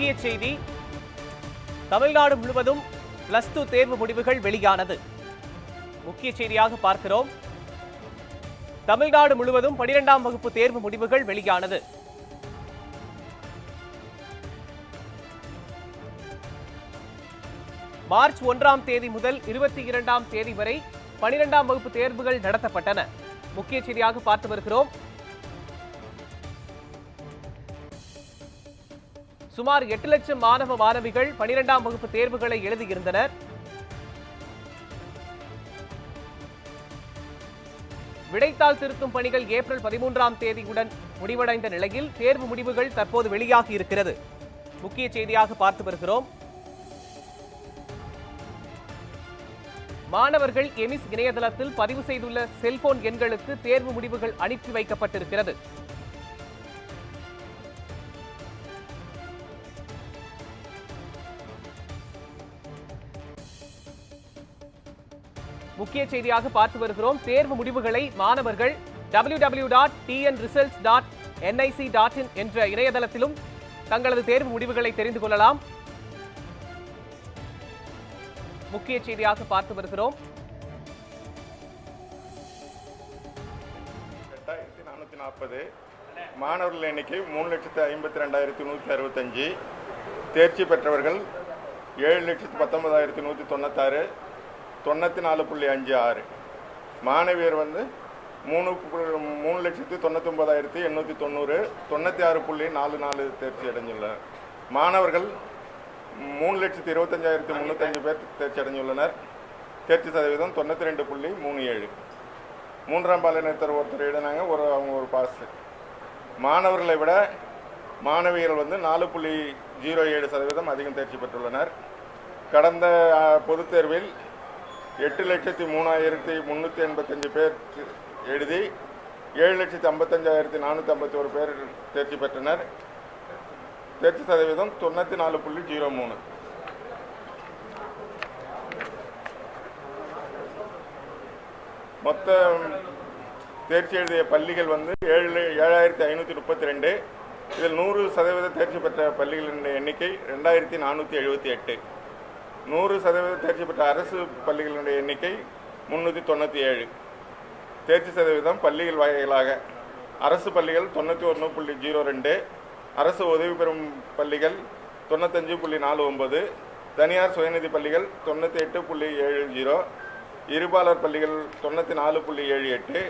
முக்கிய செய்தி. தமிழ்நாடு முழுவதும் பிளஸ் டூ தேர்வு முடிவுகள் வெளியானது. முக்கிய செய்தியாக பார்க்கிறோம். தமிழ்நாடு முழுவதும் பனிரெண்டாம் வகுப்பு தேர்வு முடிவுகள் வெளியானது. மார்ச் ஒன்றாம் தேதி முதல் இருபத்தி இரண்டாம் தேதி வரை பனிரெண்டாம் வகுப்பு தேர்வுகள் நடத்தப்பட்டன. முக்கிய செய்தியாக பார்த்து வருகிறோம். சுமார் எட்டு லட்சம் மாணவ மாணவிகள் பனிரெண்டாம் வகுப்பு தேர்வுகளை எழுதியிருந்தனர். விடைத்தாள் திருத்தும் பணிகள் ஏப்ரல் பதிமூன்றாம் தேதியுடன் முடிவடைந்த நிலையில் தேர்வு முடிவுகள் தற்போது வெளியாகி இருக்கிறது. முக்கிய செய்தியாக பார்த்து வருகிறோம். மாணவர்கள் எமிஸ் இணையதளத்தில் பதிவு செய்துள்ள செல்போன் எண்களுக்கு தேர்வு முடிவுகள் அனுப்பி வைக்கப்பட்டிருக்கிறது. முக்கிய செய்தியாக பார்த்து வருகிறோம். தேர்வு முடிவுகளை மாணவர்கள் www.tnresults.nic.in dot TN results dot NIC dot in என்ற இணையதளத்திலும் தங்களது தேர்வு முடிவுகளை தெரிந்து கொள்ளலாம். முக்கிய செய்தியாக பார்த்து வருகிறோம். எட்டாயிரத்தி நானூற்றி நாற்பது மாணவர்கள் எண்ணிக்கை மூணு லட்சத்து ஐம்பத்தி ரெண்டாயிரத்தி நூற்றி அறுபத்தஞ்சு. தேர்ச்சி பெற்றவர்கள் ஏழு லட்சத்து பத்தொன்பதாயிரத்தி நூற்றி தொண்ணூத்தாறு. தொண்ணூற்றி நாலு புள்ளி அஞ்சு ஆறு. மாணவியர் வந்து மூணு மூணு லட்சத்து தொண்ணூத்தொம்பதாயிரத்தி எண்ணூற்றி தொண்ணூறு தொண்ணூற்றி ஆறு புள்ளி நாலு நாலு தேர்ச்சி அடைஞ்சுள்ளனர். மாணவர்கள் மூணு லட்சத்து இருபத்தஞ்சாயிரத்தி முந்நூற்றஞ்சு பேர் தேர்ச்சி அடைஞ்சுள்ளனர். தேர்ச்சி சதவீதம் தொண்ணூற்றி ரெண்டு புள்ளி மூணு ஏழு. மூன்றாம் பாலினத்தர் ஒருத்தர் எழுதினாங்க ஒரு அவங்க ஒரு பாஸ் மாணவர்களை விட மாணவியர்கள் வந்து நாலு புள்ளி ஜீரோ ஏழு சதவீதம் அதிகம் தேர்ச்சி பெற்றுள்ளனர். கடந்த பொதுத் தேர்வில் எட்டு லட்சத்தி மூணாயிரத்தி முந்நூற்றி எண்பத்தஞ்சு பேர் எழுதி ஏழு லட்சத்தி ஐம்பத்தஞ்சாயிரத்தி நானூற்றி ஐம்பத்தி ஒரு பேர் தேர்ச்சி பெற்றனர். தேர்ச்சி சதவீதம் தொண்ணூற்றி நாலு புள்ளி ஜீரோ மூணு. மொத்த தேர்ச்சி எழுதிய பள்ளிகள் வந்து ஏழு ஏழாயிரத்தி ஐநூற்றி முப்பத்தி ரெண்டு. இதில் நூறு சதவீத தேர்ச்சி பெற்ற பள்ளிகளின் எண்ணிக்கை ரெண்டாயிரத்தி நானூற்றி எழுபத்தி எட்டு. நூறு சதவீத தேர்ச்சி பெற்ற அரசு பள்ளிகளினுடைய எண்ணிக்கை முந்நூற்றி தொண்ணூற்றி ஏழு. தேர்ச்சி சதவீதம் பள்ளிகள் வகைகளாக அரசு பள்ளிகள் தொண்ணூற்றி ஒன்று புள்ளி ஜீரோ ரெண்டு அரசு உதவி பெறும் பள்ளிகள் தொண்ணூத்தஞ்சு புள்ளி நாலு ஒம்பது தனியார் சுயநிதி பள்ளிகள் தொண்ணூற்றி எட்டு புள்ளி ஏழு ஜீரோ இருபாலர் பள்ளிகள் தொண்ணூற்றி நாலு புள்ளி ஏழு எட்டு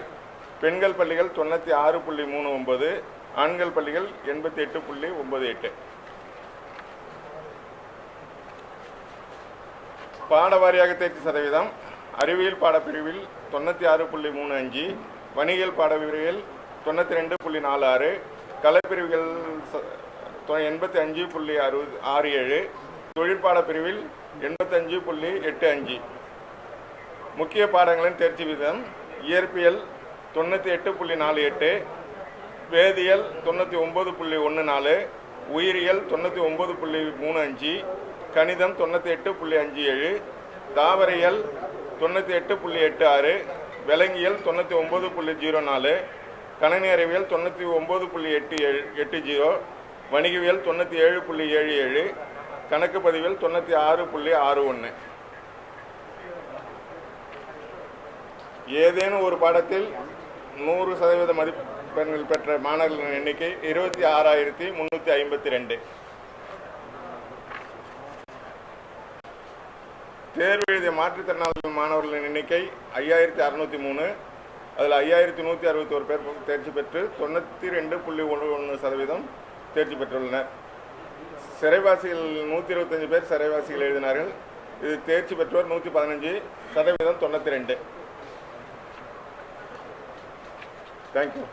பெண்கள் பள்ளிகள் தொண்ணூற்றி ஆறு புள்ளி மூணு ஒம்பது ஆண்கள் பள்ளிகள் எண்பத்தி எட்டு புள்ளி ஒம்பது எட்டு. பாடவாரியாக தேர்ச்சி சதவீதம். அறிவியல் பாடப்பிரிவில் தொண்ணூற்றி ஆறு புள்ளி மூணு அஞ்சு வணிகல் பாடப்பிரிவில் தொண்ணூற்றி ரெண்டு புள்ளி நாலு ஆறு கலைப்பிரிவுகள் தொ- எண்பத்தி அஞ்சு புள்ளி அறுபது ஆறு ஏழு தொழிற்பாட பிரிவில் எண்பத்தஞ்சு புள்ளி எட்டு அஞ்சு. முக்கிய பாடங்களின் தேர்ச்சி வீதம் இயற்பியல் தொண்ணூற்றி எட்டு புள்ளி நாலு எட்டு வேதியியல் தொண்ணூற்றி ஒம்பது புள்ளி ஒன்று நாலு உயிரியல் தொண்ணூற்றி ஒம்பது புள்ளி மூணு அஞ்சு கணிதம் தொண்ணூற்றி எட்டு புள்ளி அஞ்சு ஏழு தாவரையல் தொண்ணூற்றி எட்டு புள்ளி எட்டு ஆறு விலங்கியல் தொண்ணூற்றி ஒம்பது புள்ளி ஜீரோ நாலு கணினி அறிவியல் தொண்ணூற்றி ஒம்பது புள்ளி எட்டு ஏழு எட்டு ஜீரோ வணிகவியல் தொண்ணூற்றி ஏழு புள்ளி ஏழு ஏழு கணக்கு பதிவில் தொண்ணூற்றி ஆறு புள்ளி ஆறு ஒன்று ஏதேனும் ஒரு பாடத்தில் நூறு சதவீத மதிப்பெண்கள் பெற்ற மாணவர்களின் எண்ணிக்கை இருபத்தி ஆறாயிரத்தி முந்நூற்றி ஐம்பத்தி ரெண்டு. தேர்வு எழுதிய மாற்றுத்திறனாளி மாணவர்களின் எண்ணிக்கை ஐயாயிரத்தி அறநூற்றி மூணு. அதில் ஐயாயிரத்தி நூற்றி அறுபத்தி ஒரு பேர் தேர்ச்சி பெற்று தொண்ணூற்றி ரெண்டு புள்ளி ஒன்று ஒன்று சதவீதம் தேர்ச்சி பெற்றுள்ளனர். சிறைவாசிகள் நூற்றி இருபத்தஞ்சு பேர் சிறைவாசிகள் எழுதினார்கள். இது தேர்ச்சி பெற்றோர் நூற்றி பதினஞ்சு சதவீதம் தொண்ணூற்றி ரெண்டு. Thank you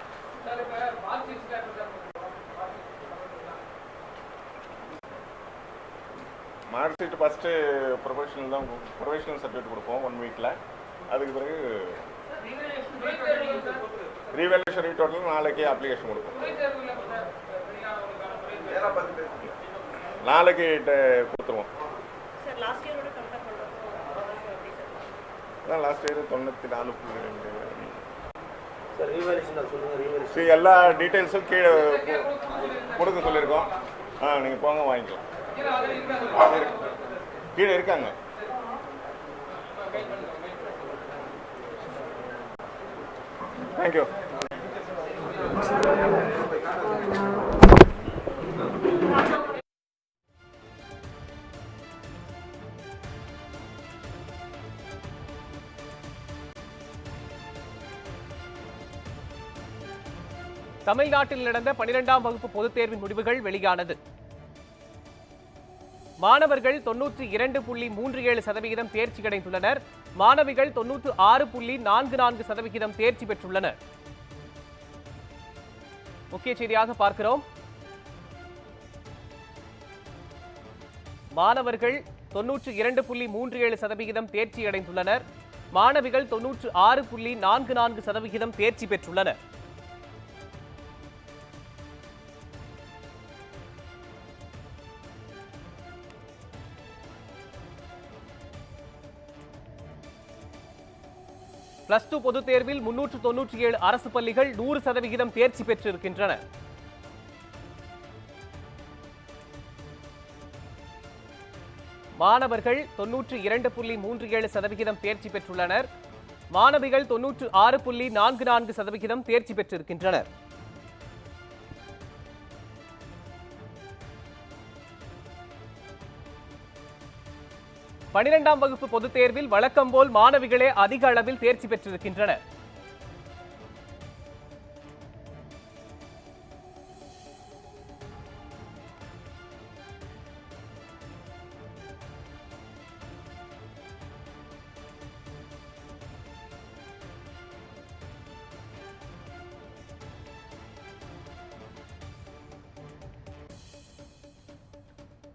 mark sheet first professional தான் ப்ரொஃபஷனல் சர்டிஃபிகேட் கொடுப்போம் ஒன் வீக்கில் அதுக்கு பிறகு ரீவேல்யூஷன் ரீடோட்டல் நாளைக்கு அப்ளிகேஷன் கொடுப்போம். நாளைக்கு கொடுத்துருவோம். சார் லாஸ்ட் இயரோட கம்பேர் பண்ணுறப்போ எப்படி சார்? அதான் லாஸ்ட் இயர் தொண்ணூற்றி நாலு புள்ளி ரெண்டு. எல்லா டீட்டெயில்ஸும் கீழே கொடுக்க சொல்லியிருக்கோம். ஆ நீங்கள் போங்க வாங்கிக்கலாம். கீழே இருக்காங்க. தேங்க்யூ தமிழ்நாட்டில் நடந்த பனிரெண்டாம் வகுப்பு பொதுத் தேர்வின் முடிவுகள் வெளியானது. மாணவர்கள் தொன்னூற்றி இரண்டு புள்ளி மூன்று ஏழு சதவிகிதம் தேர்ச்சி அடைந்துள்ளனர். மாணவிகள் தொன்னூற்று ஆறு புள்ளி நான்கு நான்கு சதவிகிதம் தேர்ச்சி பெற்றுள்ளனர். முக்கிய செய்தியாக பார்க்கிறோம். மாணவர்கள் தொன்னூற்று இரண்டு புள்ளி மூன்று ஏழு சதவிகிதம் தேர்ச்சி அடைந்துள்ளனர். மாணவிகள் தொன்னூற்று ஆறு புள்ளி நான்கு நான்கு சதவிகிதம் தேர்ச்சி பெற்றுள்ளனர். பிளஸ் டூ பொதுத் தேர்வில் முன்னூற்று தொன்னூற்றி ஏழு அரசு பள்ளிகள் நூறு சதவிகிதம் தேர்ச்சி பெற்றிருக்கின்றன. மாணவர்கள் தொன்னூற்று இரண்டு புள்ளி மூன்று ஏழு சதவிகிதம் தேர்ச்சி பெற்றுள்ளனர். மாணவிகள் தொன்னூற்று ஆறு புள்ளி நான்கு நான்கு சதவிகிதம் தேர்ச்சி பெற்றிருக்கின்றனர். பனிரெண்டாம் வகுப்பு பொதுத் தேர்வில் வழக்கம் போல் மாணவிகளே அதிக அளவில் தேர்ச்சி பெற்றிருக்கின்றனர்.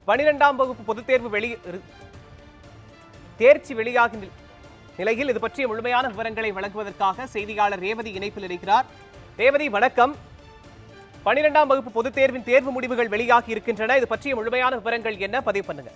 பனிரெண்டாம் வகுப்பு பொதுத் தேர்வு வெளி தேர்ச்சி வெளியாகும் நிலையில் இது பற்றிய முழுமையான விவரங்களை வழங்குவதற்காக செய்தியாளர் ரேவதி இணைப்பில் இருக்கிறார். ரேவதி வணக்கம். பனிரெண்டாம் வகுப்பு பொதுத் தேர்வின் தேர்வு முடிவுகள் வெளியாகி இருக்கின்றன. இது பற்றிய முழுமையான விவரங்கள் என்ன? பதிவு பண்ணுங்க.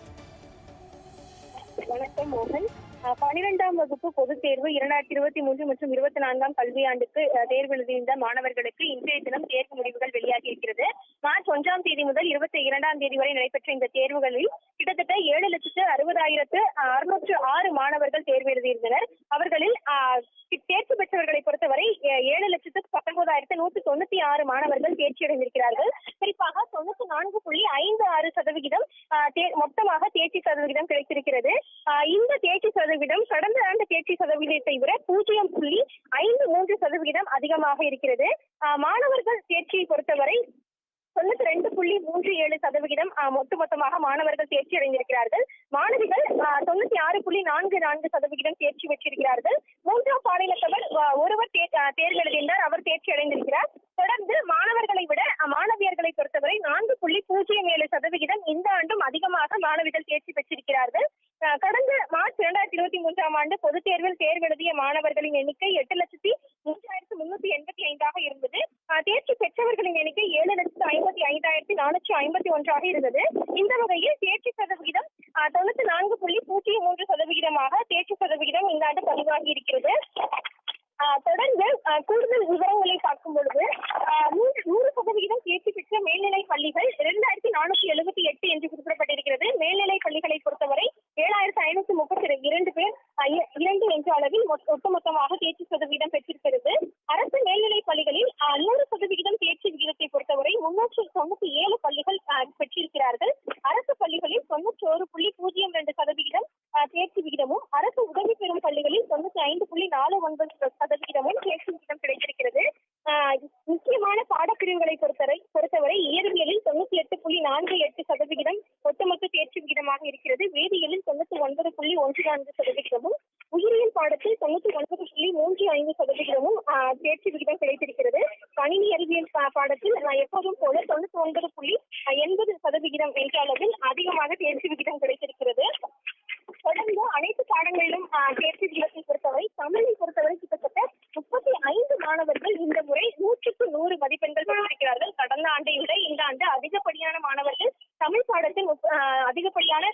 வணக்கம் மோகன். பனிரெண்டாம் வகுப்பு பொதுத் தேர்வு இரண்டாயிரத்தி இருபத்தி மூன்று மற்றும் இருபத்தி நான்காம் கல்வியாண்டுக்கு தேர்வு எழுதியிருந்த மாணவர்களுக்கு இன்றைய தினம் தேர்வு முடிவுகள் வெளியாகி இருக்கிறது. மார்ச் ஒன்றாம் தேதி முதல் இருபத்தி இரண்டாம் தேதி வரை நடைபெற்ற இந்த தேர்வுகளில் கிட்டத்தட்ட ஏழு லட்சத்து அறுபதாயிரத்து அறுநூற்று ஆறு மாணவர்கள் தேர்வு எழுதியிருந்தனர். அவர்களில் தேர்ச்சி பெற்றவர்களை பொறுத்தவரை ஏழு லட்சத்து பத்தொன்பதாயிரத்து நூத்தி தொண்ணூத்தி ஆறு மாணவர்கள் தேர்ச்சி அடைந்திருக்கிறார்கள். குறிப்பாக தொண்ணூத்தி நான்கு புள்ளி ஐந்து ஆறு சதவிகிதம் மொத்தமாக தேர்ச்சி சதவிகிதம் கிடைத்திருக்கிறது. இந்த தேர்ச்சி சதவீதம் கடந்த ஆண்டு தேர்ச்சி சதவீதத்தை விட பூஜ்ஜியம் புள்ளி ஐந்து மூன்று சதவீதம் அதிகமாக இருக்கிறது. மாணவர்கள் தேர்ச்சியை பொறுத்தவரை தொண்ணூத்தி ரெண்டு புள்ளி மூன்று ஏழு சதவிகிதம் அஹ், மொத்த மொத்தமாக மாணவர்கள் தேர்ச்சி அடைந்திருக்கிறார்கள். மாணவிகள் தொண்ணூத்தி ஆறு புள்ளி நான்கு நான்கு சதவிகிதம் தேர்ச்சி பெற்றிருக்கிறார்கள். மூன்றாம் பாலினத்தவர் ஒருவர் தே- அவர் தேர்ச்சி அடைந்திருக்கிறார். தொடர்ந்து மாணவர்களை விட மாணவியர்களை பொறுத்தவரை நான்கு புள்ளி பூஜ்ஜியம் ஏழு சதவிகிதம் இந்த ஆண்டும் அதிகமாக மாணவிகள் தேர்ச்சி பெற்றிருக்கிறார்கள். கடந்த இரண்டாயிரத்தி இருபத்தி மூன்றாம் ஆண்டு பொதுத் தேர்வில் தேர்வெழுதிய மாணவர்களின் எண்ணிக்கை எட்டு லட்சத்தி மூன்றாயிரத்தி முன்னூத்தி எண்பத்தி ஐந்தாக இருந்தது. தேர்ச்சி பெற்றவர்களின் எண்ணிக்கை ஏழு லட்சத்து ஐம்பத்தி ஐந்தாயிரத்தி நானூற்றி ஐம்பத்தி ஒன்றாக இருந்தது. இந்த வகையில் தேர்ச்சி சதவிகிதம் தொண்ணூத்தி நான்கு புள்ளி பூஜ்ஜியம் மூன்று சதவிகிதமாக தேர்ச்சி சதவிகிதம் இந்த ஆண்டு பதிவாகி இருக்கிறது. தொடர்ந்து கூடுதல் விவரங்களை பார்க்கும் பொழுது நூறு நூறு சதவிகிதம் தேர்ச்சி பெற்ற மேல்நிலை பள்ளிகள் இரண்டாயிரத்தி நானூத்தி எழுபத்தி எட்டு என்று குறிப்பிடப்பட்டிருக்கிறது. மேல்நிலை பள்ளிகளை பொறுத்தவரை ஏழாயிரத்தி ஐநூத்தி முப்பத்தி இரண்டு பேர் இரண்டு என்ற அளவில் ஒட்டுமொத்தமாக தேர்ச்சி சதவீதம் பெற்றிருக்கிறது. அரசு மேல்நிலை பள்ளிகளில் நூறு சதவிகிதம் தேர்ச்சி விகிதத்தை பொறுத்தவரை முன்னூற்றி தொண்ணூத்தி ஏழு பள்ளிகள் ஆஹ் பெற்றிருக்கிறார்கள் அரசு பள்ளிகளில் தொண்ணூற்றி ஒரு புள்ளி பூஜ்ஜியம் ரெண்டு சதவிகிதம் ஆஹ் தேர்ச்சி விகிதமும் அரசு உதவி பெறும் பள்ளிகளில் தொண்ணூத்தி ஐந்து புள்ளி நாலு ஒன்பது சதவிகிதமும் தேர்ச்சி விகிதம் கிடைத்திருக்கிறது ஆஹ் முக்கியமான பாடப்பிரிவுகளை பொறுத்தவரை பொறுத்தவரை இயற்பியலில் தொண்ணூத்தி எட்டு புள்ளி நான்கு எட்டு சதவிகிதம் ஒட்டுமொத்த தேர்ச்சி விகிதமாக இருக்கிறது வேதியியலில் தொண்ணூத்தி ஒன்பது புள்ளி ஒன்று நான்கு சதவிகிதமும் உயிரியல் பாடத்தில் தொண்ணூத்தி ஒன்பது புள்ளி மூன்று ஐந்து சதவிகிதமும் ஆஹ், தேர்ச்சி விகிதம் கிடைத்திருக்கிறது கணினி அறிவியல் பா- பாடத்தில் ஆஹ், எப்போதும் போல தொண்ணூத்தி ஒன்பது புள்ளி ஆஹ், எண்பது சதவிகிதம் என்ற அளவில் அதிகமாக தேர்ச்சி விகிதம் கிடைத்திருக்கிறது தொடர்ந்து அனைத்து பாடங்களிலும் ஆஹ், தேர்ச்சி விகிதத்தை பொறுத்தவரை தமிழை பொறுத்தவரை கிட்டத்தட்ட முப்பத்தி ஐந்து மாணவர்கள் இந்த முறை நூற்றுக்கு நூறு மதிப்பெண்கள் பெற்றிருக்கிறார்கள். கடந்த ஆண்டை விட இந்த ஆண்டு அதிகப்படியான மாணவர்கள் தமிழ் பாடத்தில் அதிகப்படியான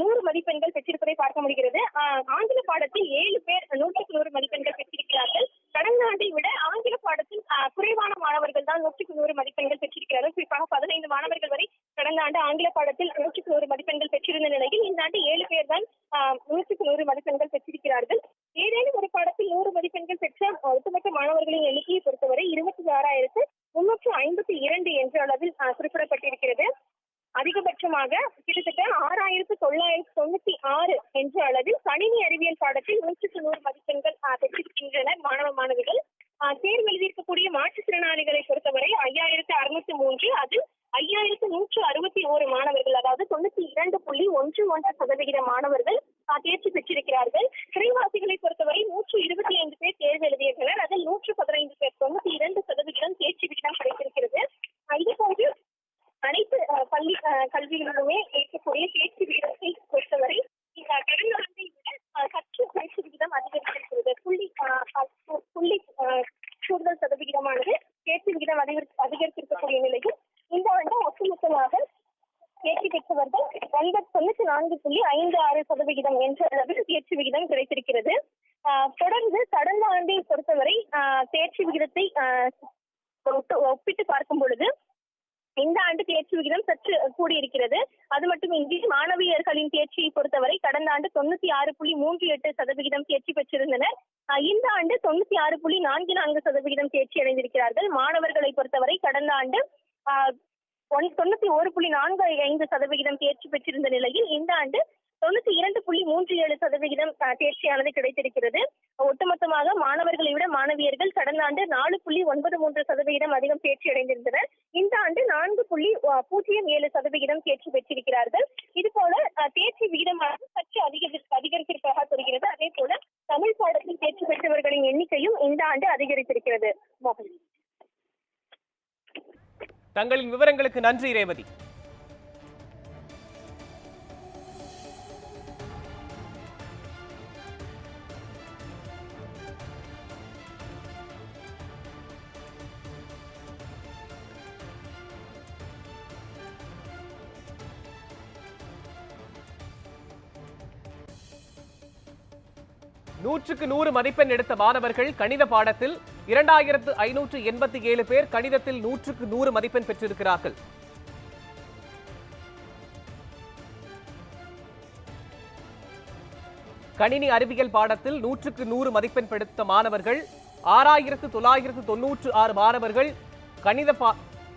நூறு மதிப்பெண்கள் பெற்றிருப்பதை பார்க்க முடிகிறது ஆஹ், ஆங்கில பாடத்தில் ஏழு பேர் நூற்றுக்கு நூறு மதிப்பெண்கள் பெற்றிருக்கிறார்கள் கடந்த ஆண்டை விட ஆங்கில பாடத்தில் ஆஹ், குறைவான மாணவர்கள் தான் நூற்றுக்கு நூறு மதிப்பெண்கள் பெற்றிருக்கிறார்கள் குறிப்பாக பதினைந்து மாணவர்கள் வரை கடந்த ஆண்டு ஆங்கில பாடத்தில் நூற்றுக்கு நூறு மதிப்பெண்கள் பெற்றிருந்த நிலையில் இந்த ஆண்டு ஏழு பேர் தான் ஆஹ், நூற்றுக்கு நூறு மதிப்பெண்கள் பெற்றிருக்கிறார்கள் ஏதேனும் ஒரு பாடத்தில் நூறு மதிப்பெண்கள் பெற்ற ஆஹ், ஒட்டுமொத்த மாணவர்களின் எண்ணிக்கையை பொறுத்தவரை இருபத்தி ஆறாயிரத்து முன்னூற்று ஐம்பத்தி இரண்டு என்ற அளவில் ஆஹ், குறிப்பிடப்பட்டிருக்கிறது அதிகபட்சமாக கிட்டத்தட்ட ஆறாயிரத்து தொள்ளாயிரத்து தொண்ணூத்தி ஆறு என்ற அளவில் கணினி அறிவியல் பாடத்தில் நூற்றுக்கு நூறு மதிப்பெண்கள் ஆஹ், பெற்றிருக்கின்றனர் மாணவ மாணவிகள் ஆஹ், தேர்வு எழுதியிருக்கக்கூடிய மாற்றுத்திறனாளிகளை பொறுத்தவரை ஐயாயிரத்து அறுநூத்தி மூன்று அதில் ஐயாயிரத்து நூற்று அறுபத்தி ஓரு மாணவர்கள் அதாவது தொண்ணூத்தி இரண்டு புள்ளி ஒன்று ஒன்று சதவிகித மாணவர்கள் ஆஹ், தேர்ச்சி பெற்றிருக்கிறார்கள் சிறைவாசிகளை பொறுத்தவரை நூற்று இருபத்தி ஐந்து பேர் தேர்வு எழுதியிருந்தனர் அதில் நூற்று பதினைந்து பேர் தொண்ணூத்தி இரண்டு சதவிகிதம் தேர்ச்சி விகிதம் கிடைத்திருக்கிறது ஆஹ், இதுபோன்று அனைத்து அஹ், பள்ளி அஹ், கல்விகளிலுமே இருக்கக்கூடிய தேர்ச்சி விகிதத்தை பொறுத்தவரை இந்த கடந்த ஆண்டை விட அஹ், சற்று தேர்ச்சி விகிதம் அதிகரித்திருக்கிறது புள்ளி அஹ், அஹ், புள்ளி அஹ், கூடுதல் சதவிகிதமானது தேர்ச்சி விகிதம் அதிகரி அதிகரித்திருக்கக்கூடிய நிலையில் இந்த ஆண்டு ஒட்டுமொத்தமாக தேர்ச்சி பெற்றவர்கள் எண்பத்தி தொண்ணூத்தி நான்கு புள்ளி ஐந்து ஆறு சதவிகிதம் என்ற அளவில் தேர்ச்சி விகிதம் கிடைத்திருக்கிறது ஆஹ், தொடர்ந்து கடந்த ஆண்டை பொறுத்தவரை ஆஹ், தேர்ச்சி விகிதத்தை ஆஹ், ஒட்டு- ஒப்பிட்டு பார்க்கும் பொழுது இந்த ஆண்டு தேர்ச்சி விகிதம் சற்று கூடியிருக்கிறது. அது மட்டுமின்றி மாணவியர்களின் தேர்ச்சியை பொறுத்தவரை கடந்த ஆண்டு தொண்ணூத்தி ஆறு புள்ளி மூன்று எட்டு சதவிகிதம் தேர்ச்சி பெற்றிருந்தனர். அஹ் இந்த ஆண்டு தொண்ணூத்தி ஆறு புள்ளி நான்கு நான்கு சதவிகிதம் தேர்ச்சி அடைந்திருக்கிறார்கள். மாணவர்களை பொறுத்தவரை கடந்த ஆண்டு தொண்ணூத்தி ஒரு புள்ளி நான்கு ஐந்து சதவிகிதம் தேர்ச்சி பெற்றிருந்த நிலையில் இந்த ஆண்டு தொண்ணூத்தி இரண்டு புள்ளி மூன்று ஏழு சதவிகிதம் தேர்ச்சியானது கிடைத்திருக்கிறது. ஒட்டுமொத்தமாக மாணவர்களை விட மாணவியர்கள் கடந்த ஆண்டு நாலு புள்ளி ஒன்பது மூன்று சதவிகிதம் அதிகம் தேர்ச்சி அடைந்திருந்தனர். இந்த ஆண்டு நான்கு புள்ளி பூஜ்ஜியம் ஏழு சதவிகிதம் தேர்ச்சி பெற்றிருக்கிறார்கள். இது போல தேர்ச்சி விகிதமானது சற்று அதிக அதிகரித்திருப்பதாக தெரிகிறது. அதே போல தமிழ் பாடத்தில் தேர்ச்சி பெற்றவர்களின் எண்ணிக்கையும் இந்த ஆண்டு அதிகரித்திருக்கிறது. மோகன். தங்களின் விவரங்களுக்கு நன்றி ரேவதி. நூற்றுக்கு நூறு மதிப்பெண் எடுத்த மாணவர்கள் கணித பாடத்தில் இரண்டாயிரத்து ஐநூற்று எண்பத்தி ஏழு பேர் கணிதத்தில் நூற்றுக்கு நூறு மதிப்பெண் பெற்றிருக்கிறார்கள். கணினி அறிவியல் பாடத்தில் நூற்றுக்கு நூறு மதிப்பெண் எடுத்த மாணவர்கள் ஆறாயிரத்து தொள்ளாயிரத்து தொன்னூற்று ஆறு மாணவர்கள் கணித பா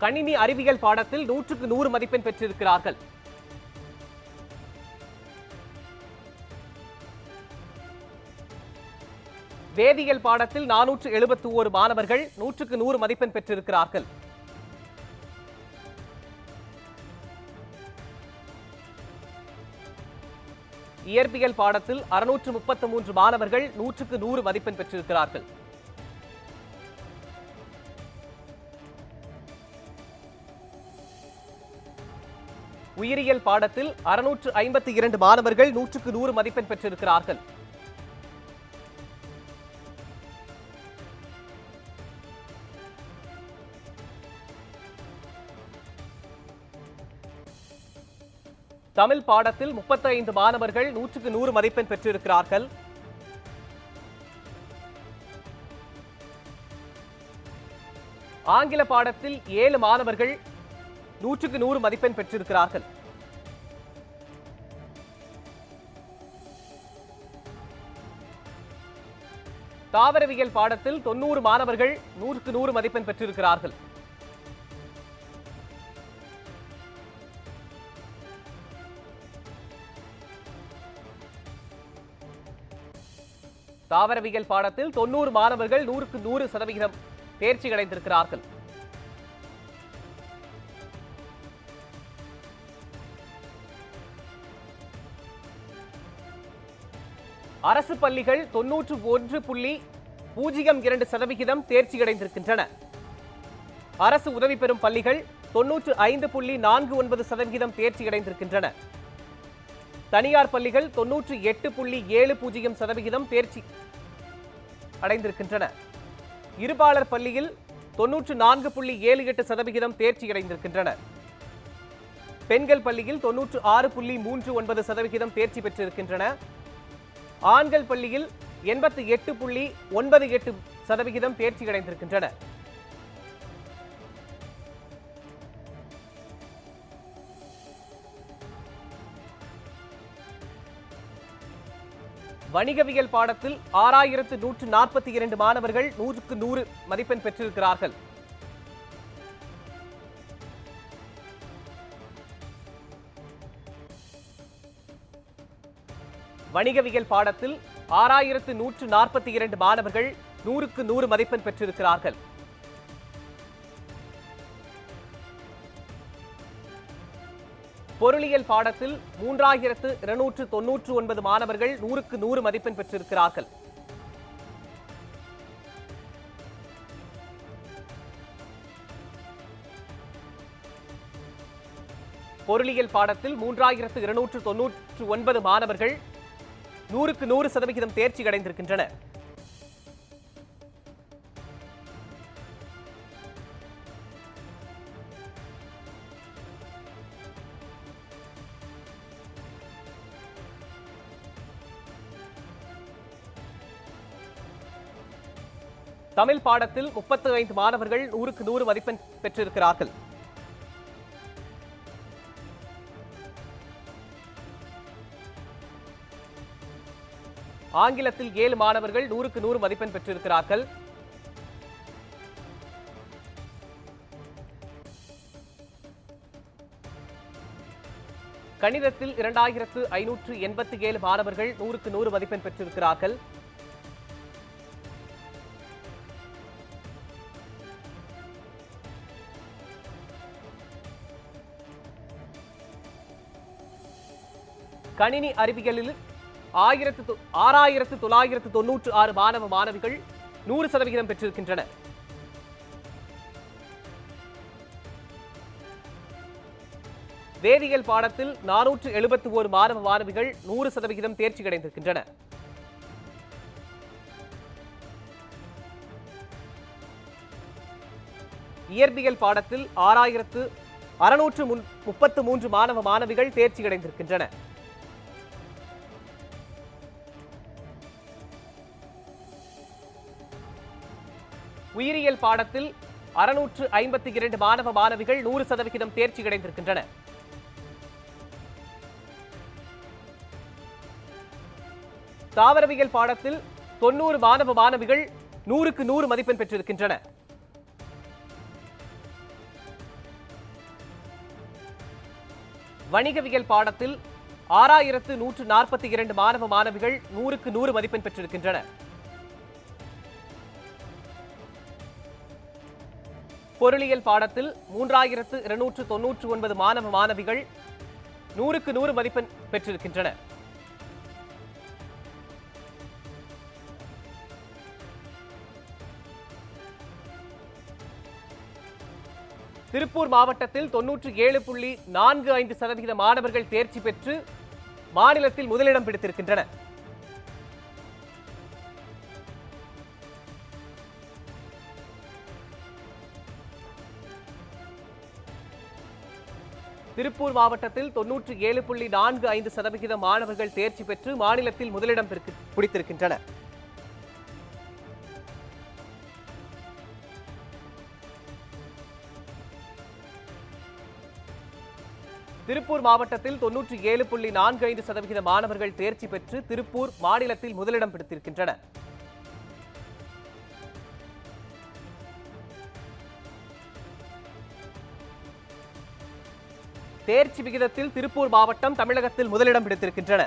கணினி அறிவியல் பாடத்தில் நூற்றுக்கு நூறு மதிப்பெண் பெற்றிருக்கிறார்கள். வேதியியல் பாடத்தில் நானூற்று எழுபத்தி ஓரு மாணவர்கள் நூற்றுக்கு நூறு மதிப்பெண் பெற்றிருக்கிறார்கள். இயற்பியல் பாடத்தில் அறுநூற்று முப்பத்தி மூன்று மாணவர்கள் நூற்றுக்கு நூறு மதிப்பெண் பெற்றிருக்கிறார்கள். உயிரியல் பாடத்தில் அறுநூற்று ஐம்பத்தி இரண்டு மாணவர்கள் நூற்றுக்கு நூறு மதிப்பெண் பெற்றிருக்கிறார்கள். தமிழ் பாடத்தில் 35 மாணவர்கள் நூற்றுக்கு நூறு மதிப்பெண் பெற்றிருக்கிறார்கள். ஆங்கில பாடத்தில் ஏழு மாணவர்கள் நூற்றுக்கு நூறு மதிப்பெண் பெற்றிருக்கிறார்கள். தாவரவியல் பாடத்தில் தொண்ணூறு மாணவர்கள் நூற்றுக்கு நூறு மதிப்பெண் பெற்றிருக்கிறார்கள். தாவரவியல் பாடத்தில் தொண்ணூறு மாணவர்கள் நூறுக்கு நூறு சதவிகிதம் தேர்ச்சி அடைந்திருக்கிறார்கள். அரசு பள்ளிகள் தொன்னூற்று ஒன்று புள்ளி பூஜ்ஜியம் இரண்டு சதவிகிதம் தேர்ச்சி அடைந்திருக்கின்றன. அரசு உதவி பெறும் பள்ளிகள் தொன்னூற்று ஐந்து புள்ளி நான்கு ஒன்பது சதவிகிதம் தேர்ச்சி அடைந்திருக்கின்றன. தனியார் பள்ளிகள் தொன்னூற்று எட்டு புள்ளி ஏழு பூஜ்ஜியம் சதவிகிதம் தேர்ச்சி அடைந்திருக்கின்றன. இருபாலர் பள்ளியில் தொன்னூற்று நான்கு புள்ளி ஏழு எட்டு சதவிகிதம் தேர்ச்சியடைந்திருக்கின்றனர். பெண்கள் பள்ளியில் தொன்னூற்று ஆறு புள்ளி மூன்று ஒன்பது சதவிகிதம் தேர்ச்சி பெற்றிருக்கின்றன ஆண்கள் பள்ளியில் எண்பத்தி எட்டு புள்ளி ஒன்பது எட்டு சதவிகிதம் தேர்ச்சி வணிகவியல் பாடத்தில் ஆறாயிரத்து நூற்று நாற்பத்தி இரண்டு மாணவர்கள் நூற்றுக்கு நூறு மதிப்பெண் பெற்றிருக்கிறார்கள். வணிகவியல் பாடத்தில் ஆறாயிரத்து நூற்று நாற்பத்தி இரண்டு மாணவர்கள் நூறுக்கு நூறு மதிப்பெண் பெற்றிருக்கிறார்கள். பொருளியல் பாடத்தில் மூன்றாயிரத்து இருநூற்று தொன்னூற்று ஒன்பது மாணவர்கள் நூறுக்கு நூறு மதிப்பெண் பெற்றிருக்கிறார்கள். பொருளியல் பாடத்தில் மூன்றாயிரத்து இருநூற்று தொன்னூற்று ஒன்பது மாணவர்கள் நூறுக்கு நூறு சதவிகிதம் தேர்ச்சி அடைந்திருக்கின்றனர். தமிழ் பாடத்தில் முப்பத்து ஐந்து மாணவர்கள் நூறுக்கு நூறு மதிப்பெண் பெற்றிருக்கிறார்கள். ஆங்கிலத்தில் ஏழு மாணவர்கள் நூறுக்கு நூறு மதிப்பெண் பெற்றிருக்கிறார்கள். கணிதத்தில் இரண்டாயிரத்து ஐநூற்று எண்பத்தி ஏழு மாணவர்கள் நூறுக்கு நூறு மதிப்பெண் பெற்றிருக்கிறார்கள். கணினி அறிவியலில் ஆயிரத்து ஆறாயிரத்து தொள்ளாயிரத்து தொன்னூற்று ஆறு மாணவ மாணவிகள் நூறு சதவிகிதம் பெற்றிருக்கின்றனர். வேதியியல் பாடத்தில் நானூற்று எழுபத்தி ஓரு மாணவ மாணவிகள் நூறு சதவிகிதம் தேர்ச்சி அடைந்திருக்கின்றனர். இயற்பியல் பாடத்தில் ஆறாயிரத்து அறுநூற்று முப்பத்து மூன்று மாணவ மாணவிகள் தேர்ச்சி அடைந்திருக்கின்றனர். உயிரியல் பாடத்தில் அறுநூற்று ஐம்பத்தி இரண்டு மாணவ மாணவிகள் நூறு சதவிகிதம் தேர்ச்சி அடைந்திருக்கின்றனர். தாவரவியல் பாடத்தில் தொண்ணூறு மாணவ மாணவிகள் நூறுக்கு நூறு மதிப்பெண் பெற்றிருக்கின்றனர் வணிகவியல் பாடத்தில் ஆறாயிரத்து நூற்று நாற்பத்தி இரண்டு மாணவ மாணவிகள் நூறுக்கு நூறு மதிப்பெண் பெற்றிருக்கின்றனர். பொருளியல் பாடத்தில் மூன்றாயிரத்து இருநூற்று தொன்னூற்று ஒன்பது மாணவ மாணவிகள் நூறுக்கு நூறு மதிப்பெண் பெற்றிருக்கின்றனர் திருப்பூர் மாவட்டத்தில் தொன்னூற்று ஏழு புள்ளி நான்கு ஐந்து சதவிகித மாணவர்கள் தேர்ச்சி பெற்று மாநிலத்தில் முதலிடம் பிடித்திருக்கின்றனர். திருப்பூர் மாவட்டத்தில் தொன்னூற்றி ஏழு புள்ளி நான்கு ஐந்து சதவிகித மாணவர்கள் தேர்ச்சி பெற்று மாநிலத்தில் முதலிடம் பிடித்திருக்கின்றனர். திருப்பூர் மாவட்டத்தில் தொன்னூற்றி ஏழு புள்ளி நான்கு ஐந்து சதவிகித மாணவர்கள் தேர்ச்சி பெற்று திருப்பூர் மாநிலத்தில் முதலிடம் பிடித்திருக்கின்றனர். தேர்ச்சி விகிதத்தில் திருப்பூர் மாவட்டம் தமிழகத்தில் முதலிடம் பிடித்திருக்கின்றன.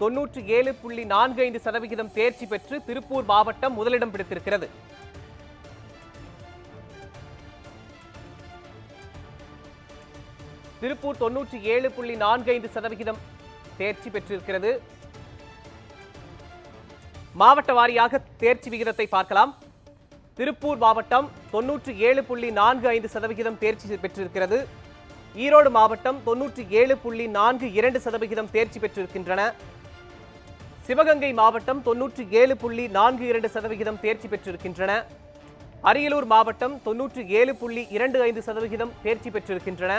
தொன்னூற்றி ஏழு புள்ளி நான்கு ஐந்து சதவிகிதம் தேர்ச்சி பெற்று திருப்பூர் மாவட்டம் முதலிடம் பிடித்திருக்கிறது. திருப்பூர் தொன்னூற்றி ஏழு புள்ளி நான்கு ஐந்து சதவிகிதம் தேர்ச்சி பெற்றிருக்கிறது. மாவட்ட வாரியாக தேர்ச்சி விகிதத்தை பார்க்கலாம். திருப்பூர் மாவட்டம் தொன்னூற்றி ஏழு புள்ளி நான்கு ஐந்து சதவிகிதம் தேர்ச்சி பெற்றிருக்கிறது. ஈரோடு மாவட்டம் தொன்னூற்றி ஏழு புள்ளி நான்கு இரண்டு சதவிகிதம் தேர்ச்சி பெற்றிருக்கின்றன. சிவகங்கை மாவட்டம் தொன்னூற்றி ஏழு புள்ளி நான்கு இரண்டு சதவிகிதம் தேர்ச்சி பெற்றிருக்கின்றன. அரியலூர் மாவட்டம் தொன்னூற்றி ஏழு புள்ளி இரண்டு ஐந்து சதவிகிதம் தேர்ச்சி பெற்றிருக்கின்றன.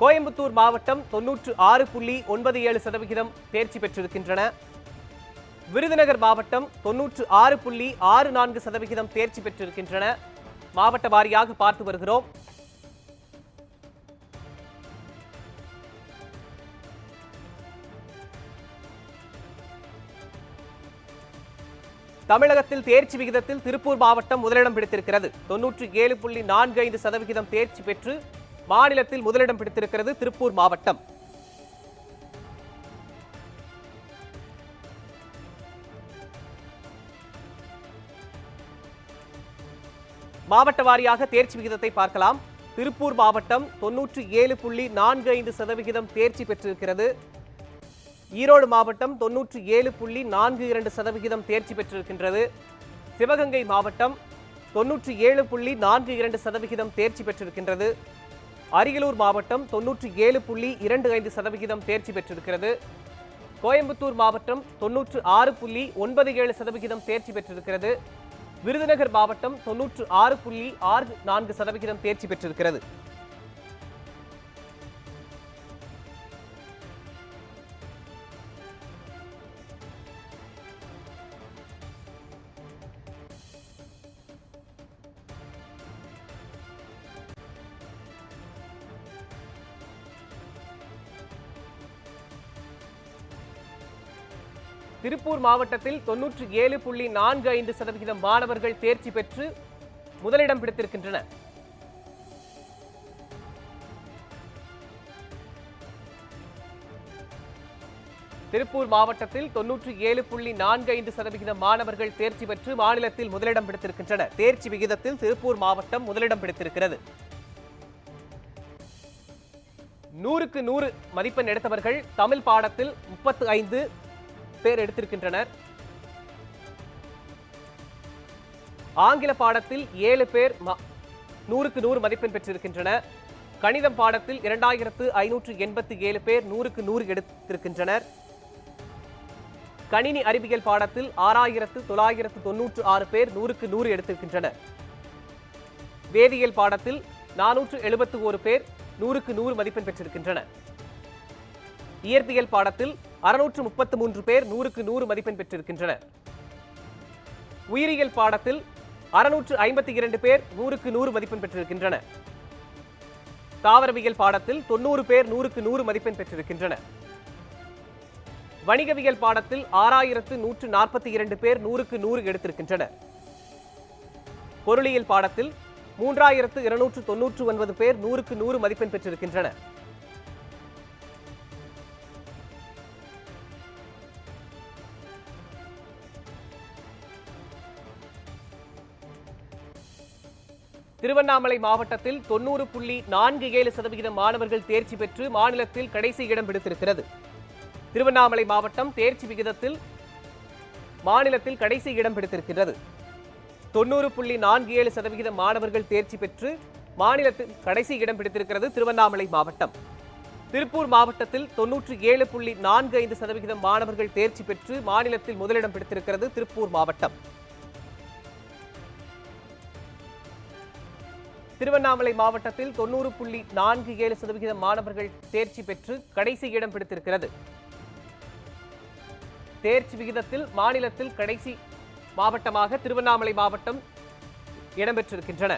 கோயம்புத்தூர் மாவட்டம் தொன்னூற்று ஆறு புள்ளி ஒன்பது ஏழு சதவிகிதம் தேர்ச்சி பெற்றிருக்கின்றன. விருதுநகர் மாவட்டம் தொன்னூற்று ஆறு புள்ளி ஆறு நான்கு சதவிகிதம் தேர்ச்சி பெற்றிருக்கின்றன. மாவட்ட வாரியாக பார்த்து வருகிறோம். தமிழகத்தில் தேர்ச்சி விகிதத்தில் திருப்பூர் மாவட்டம் முதலிடம் பிடித்திருக்கிறது. தொன்னூற்றி ஏழு புள்ளி நான்கு ஐந்து சதவிகிதம் தேர்ச்சி பெற்று மாநிலத்தில் முதலிடம் பிடித்திருக்கிறது திருப்பூர் மாவட்டம். மாவட்ட வாரியாக தேர்ச்சி விகிதத்தை பார்க்கலாம். திருப்பூர் மாவட்டம் தொன்னூற்றி ஏழு புள்ளி நான்கு ஐந்து சதவிகிதம் தேர்ச்சி பெற்றிருக்கிறது. ஈரோடு மாவட்டம் தொன்னூற்றி ஏழு புள்ளி நான்கு இரண்டு சதவிகிதம் தேர்ச்சி பெற்றிருக்கின்றது. சிவகங்கை மாவட்டம் தொன்னூற்றி ஏழு புள்ளி நான்கு இரண்டு சதவிகிதம் தேர்ச்சி பெற்றிருக்கின்றது. அரியலூர் மாவட்டம் தொன்னூற்றி ஏழு புள்ளி இரண்டு ஐந்து சதவிகிதம் தேர்ச்சி பெற்றிருக்கிறது. கோயம்புத்தூர் மாவட்டம் தொன்னூற்று ஆறு புள்ளி ஒன்பது ஏழு சதவிகிதம் தேர்ச்சி பெற்றிருக்கிறது. விருதுநகர் மாவட்டம் தொன்னூற்று ஆறு புள்ளி ஆறு நான்கு சதவிகிதம் தேர்ச்சி பெற்றிருக்கிறது. திருப்பூர் மாவட்டத்தில் தொன்னூற்றி ஏழு புள்ளி நான்கு ஐந்து சதவிகிதம் மாணவர்கள் தேர்ச்சி பெற்று முதலிடம் பிடித்திருக்கின்றனர். திருப்பூர் மாவட்டத்தில் தொன்னூற்றி ஏழு புள்ளி நான்கு ஐந்து சதவிகிதம் மாணவர்கள் தேர்ச்சி பெற்று மாநிலத்தில் முதலிடம் பிடித்திருக்கின்றனர். தேர்ச்சி விகிதத்தில் திருப்பூர் மாவட்டம் முதலிடம் பிடித்திருக்கிறது. நூறுக்கு நூறு மதிப்பெண் எடுத்தவர்கள் தமிழ் பாடத்தில் முப்பத்து ஐந்து பேர் எடுத்திருக்கின்றனர். ஆங்கில பாடத்தில் ஏழு பேர் நூறுக்கு நூறு மதிப்பெண் பெற்றிருக்கின்றனர் கணிதம் பாடத்தில் இரண்டாயிரத்து ஐநூற்று எண்பத்தி ஏழு பேர் நூறுக்கு நூறு எடுத்திருக்கின்றனர். கணினி அறிவியல் பாடத்தில் ஆறாயிரத்து தொள்ளாயிரத்து தொன்னூற்று ஆறு பேர் நூறுக்கு நூறு எடுத்திருக்கின்றனர். வேதியியல் பாடத்தில் நானூற்று எழுபத்து ஒரு பேர் நூறுக்கு நூறு மதிப்பெண் பெற்றிருக்கின்றனர். இயற்பியல் பாடத்தில் அறுநூற்று முப்பத்து மூன்று பேர் நூறுக்கு நூறு மதிப்பெண் பெற்றிருக்கின்றனர். உயிரியல் பாடத்தில் அறுநூற்று ஐம்பத்தி இரண்டு பேர் நூறுக்கு நூறு மதிப்பெண் பெற்றிருக்கின்றனர். தாவரவியல் பாடத்தில் தொண்ணூறு பேர் நூறுக்கு நூறு மதிப்பெண் பெற்றிருக்கின்றனர். வணிகவியல் பாடத்தில் ஆறாயிரத்து நூற்று நாற்பத்தி இரண்டு பேர் நூறுக்கு நூறு எடுத்திருக்கின்றனர். பொருளியல் பாடத்தில் மூன்றாயிரத்து இருநூற்று தொன்னூற்று ஒன்பது பேர் நூறுக்கு நூறு மதிப்பெண் பெற்றிருக்கின்றனர். திருவண்ணாமலை மாவட்டத்தில் தொண்ணூறு புள்ளி நான்கு ஏழு சதவிகிதம் மாணவர்கள் தேர்ச்சி பெற்று மாநிலத்தில் கடைசி இடம் பிடித்திருக்கிறது. திருவண்ணாமலை மாவட்டம் தேர்ச்சி விகிதத்தில் மாநிலத்தில் கடைசி இடம் பிடித்திருக்கிறது. தொண்ணூறு புள்ளி நான்கு ஏழு சதவிகிதம் மாணவர்கள் தேர்ச்சி பெற்று மாநிலத்தில் கடைசி இடம் பிடித்திருக்கிறது திருவண்ணாமலை மாவட்டம். திருப்பூர் மாவட்டத்தில் தொன்னூற்றி ஏழு புள்ளி நான்கு ஐந்து சதவிகிதம் மாணவர்கள் தேர்ச்சி பெற்று மாநிலத்தில் முதலிடம் பிடித்திருக்கிறது திருப்பூர் மாவட்டம். திருவண்ணாமலை மாவட்டத்தில் தொண்ணூறு புள்ளி நான்கு ஏழு சதவிகிதம் மாணவர்கள் தேர்ச்சி பெற்று கடைசி இடம் பிடித்திருக்கிறது. தேர்ச்சி விகிதத்தில் மாநிலத்தில் கடைசி மாவட்டமாக திருவண்ணாமலை மாவட்டம் இடம்பெற்றிருக்கின்றன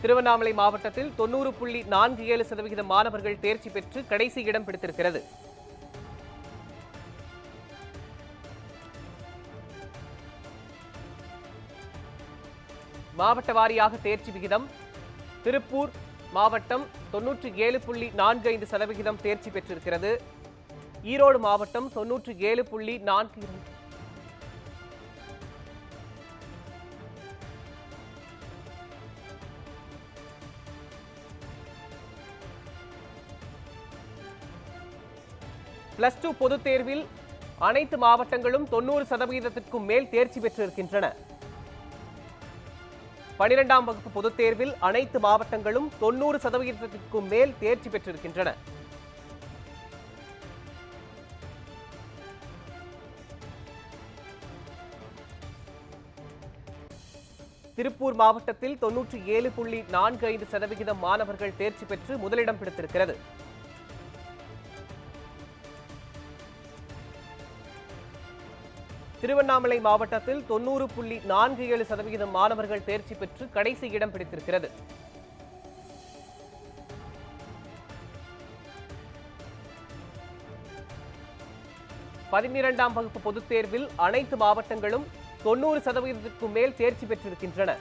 திருவண்ணாமலை மாவட்டத்தில் தொண்ணூறு புள்ளி நான்கு ஏழு சதவிகிதம் மாணவர்கள் தேர்ச்சி பெற்று கடைசி இடம் பிடித்திருக்கிறது. மாவட்ட வாரியாக தேர்ச்சி விகிதம் திருப்பூர் மாவட்டம் தொன்னூற்றி ஏழு புள்ளி நான்கு ஐந்து சதவிகிதம் தேர்ச்சி பெற்றிருக்கிறது. ஈரோடு மாவட்டம் தொன்னூற்றி ஏழு புள்ளி நான்கு பிளஸ் டூ பொதுத் தேர்வில் அனைத்து மாவட்டங்களும் தொண்ணூறு சதவிகிதத்திற்கும் மேல் தேர்ச்சி பெற்றிருக்கின்றன. பனிரெண்டாம் வகுப்பு பொதுத் தேர்வில் அனைத்து மாவட்டங்களும் தொன்னூறு சதவிகிதத்திற்கும் மேல் தேர்ச்சி பெற்றிருக்கின்றன. திருப்பூர் மாவட்டத்தில் தொன்னூற்றி ஏழு புள்ளி நான்கு ஐந்து சதவிகிதம் மாணவர்கள் தேர்ச்சி பெற்று முதலிடம் பிடித்திருக்கிறது. திருவண்ணாமலை மாவட்டத்தில் தொன்னூறு புள்ளி நான்கு ஏழு சதவிகிதம் மாணவர்கள் தேர்ச்சி பெற்று கடைசி இடம் பிடித்திருக்கிறது. பதினிரண்டாம் வகுப்பு பொதுத் தேர்வில் அனைத்து மாவட்டங்களும் தொண்ணூறு சதவீதத்திற்கும் மேல் தேர்ச்சி பெற்றிருக்கின்றன.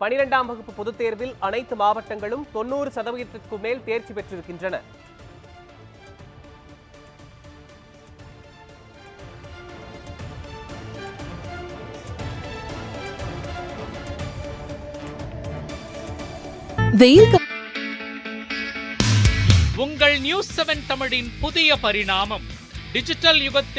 பனிரெண்டாம் வகுப்பு பொதுத் தேர்வில் அனைத்து மாவட்டங்களும் தொண்ணூறு சதவீதத்திற்கும் மேல் தேர்ச்சி பெற்றிருக்கின்றன. உங்கள் நியூஸ் செவன் தமிழின் புதிய பரிணாமம். டிஜிட்டல் யுகத்தில்